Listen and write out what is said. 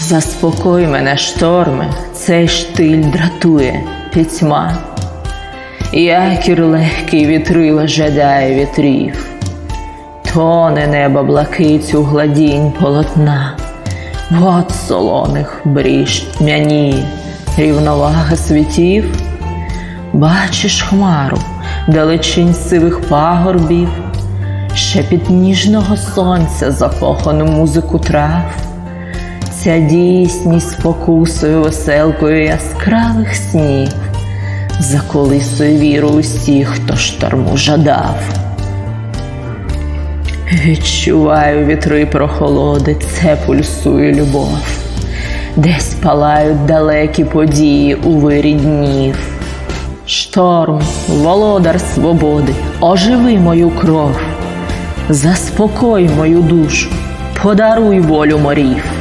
Заспокой мене, шторме, цей штиль дратує пітьма. Якір легкий вітрила жадає вітрів, тоне небо блакить у гладінь полотна, вод солоних бріж тьмяніє, рівновага світів. Бачиш хмару, далечінь сивих пагорбів, шепіт ніжного сонця, закохану музику трав. Ця дійсність спокусою веселкою яскравих снів заколисує віру усіх, хто шторму жадав. Відчуваю вітри прохолоди, це пульсує любов, десь палають далекі події у вирі днів. Шторм, володар свободи, оживи мою кров, заспокой мою душу, подаруй волю морів.